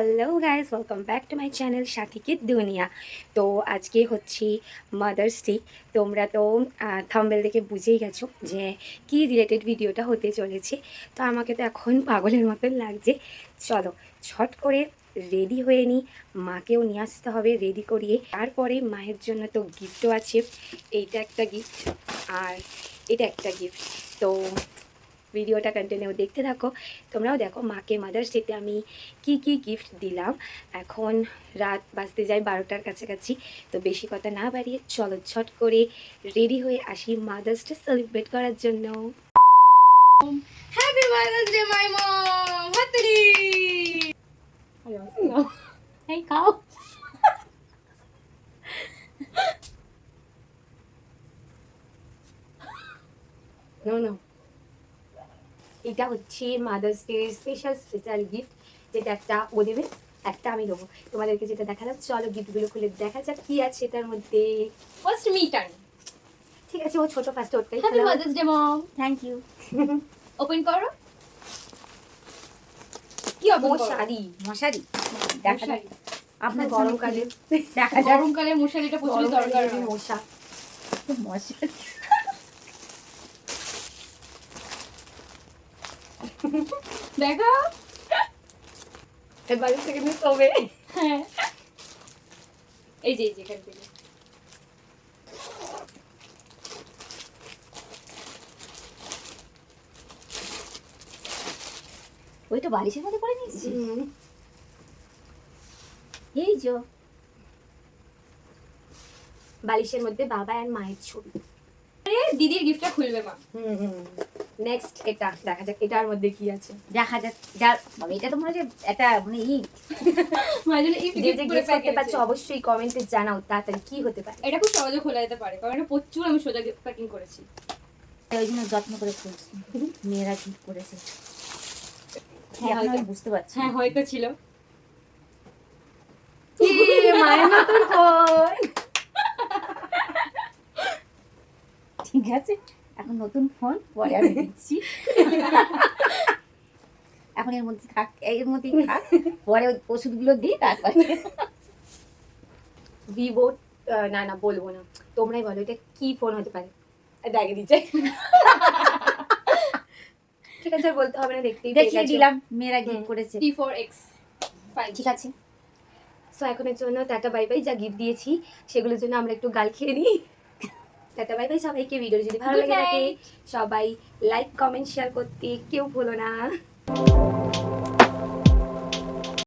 Hello guys welcome back to my channel সাথীকে দুনিয়া তো আজকে হচ্ছে মাদার্স ডে তোমরা তো থাম্বেল দেখে বুঝেই গেছো যে কি রিলেটেড ভিডিওটা হতে চলেছে। তো আমাকে তো এখন পাগলের মতন লাগছে। চলো ছট করে রেডি হয়ে নিই মাকেও নিয়ে আসতে হবে রেডি করিয়ে। তারপরে মায়ের জন্য তো গিফটও আছে, এইটা একটা গিফট আর এটা একটা গিফট তো ভিডিওটা কন্টিনিউ দেখতে থাকো। তোমরাও দেখো মাকে মাদার্স ডেতে আমি কি কি গিফট দিলাম। এখন রাত বাজতে যায় বারোটার কাছাকাছি। তো বেশি কথা না বাড়িয়ে চলো ঝট করে রেডি হয়ে আসি মাদার্স ডে সেলিব্রেট করার জন্য। Happy mother's day my mom হাততালি এই খাও। নো নো এটা হচ্ছে mother's day special special gift যেটা একটা ও দেবে একটা আমি দেবো। তোমাদেরকে যেটা দেখালাম চলো গিফটগুলো খুলে দেখা যাক কি আছে এটার মধ্যে। ফার্স্ট মিটার ঠিক আছে ও ছোট ফার্স্ট ওটাই happy mother's day mom thank you open করো। কি করো? শাড়ি মশারি। দেখা যাক। আপনার গরমকালে দেখা যাক। গরমকালে মশারিটা প্রচুর দরকার। মশা। মশারি। দেখো। বাড়ি থেকে মিস হবে হ্যাঁ। এই যে এই যে এখান থেকে। ওইটা বালিশের মধ্যে করে নিয়েছি এই যে। বালিশের মধ্যে বাবা আর মায়ের ছবি। আরে দিদির গিফটটা খুলবে মা। নেক্সট এটা দেখা যাক এটার মধ্যে কি আছে। দেখা যাক যা বাবা, এটা তো মনে হচ্ছে একটা মানে ই। মায়ের জন্য যে গিফট করতে পারছ অবশ্যই কমেন্টে জানাও তাড়াতাড়ি কি হতে পারে। এটা খুব সহজে খোলা যেতে পারে কারণ এটা প্রচুর আমি সোজা প্যাকিং করেছি। ওই জন্য যত্ন করে খুলছি মেয়েরা কি করেছে? হ্যাঁ, হয়তো। বুঝতে পারছি হ্যাঁ হয়তো ছিল। মায়ের নতুন ঠিক আছে। এখন নতুন ফোন পরে আমি দিচ্ছি। এখন এর মধ্যে থাক এর মধ্যেই থাক পরে ওই ওষুধগুলো দিই তারপরে ভিভো না না বলব না। তোমরাই বলো এটা কি ফোন হতে পারে? দেখে দিচ্ছে। ঠিক আছে বলতে হবে না দেখতেই দেখিয়ে দিলাম মেয়েরা গিফট। করেছে। টি ফোর এক্স ঠিক আছে। সো এখনের জন্য টাটা বাই বাই যা গিফট দিয়েছি সেগুলোর জন্য আমরা একটু গাল খেয়ে নিই। টাটা বাই বাই সবাইকে ভিডিও যদি ভালো লাগে থাকে সবাই লাইক কমেন্ট শেয়ার করতে কেউ ভুলো না।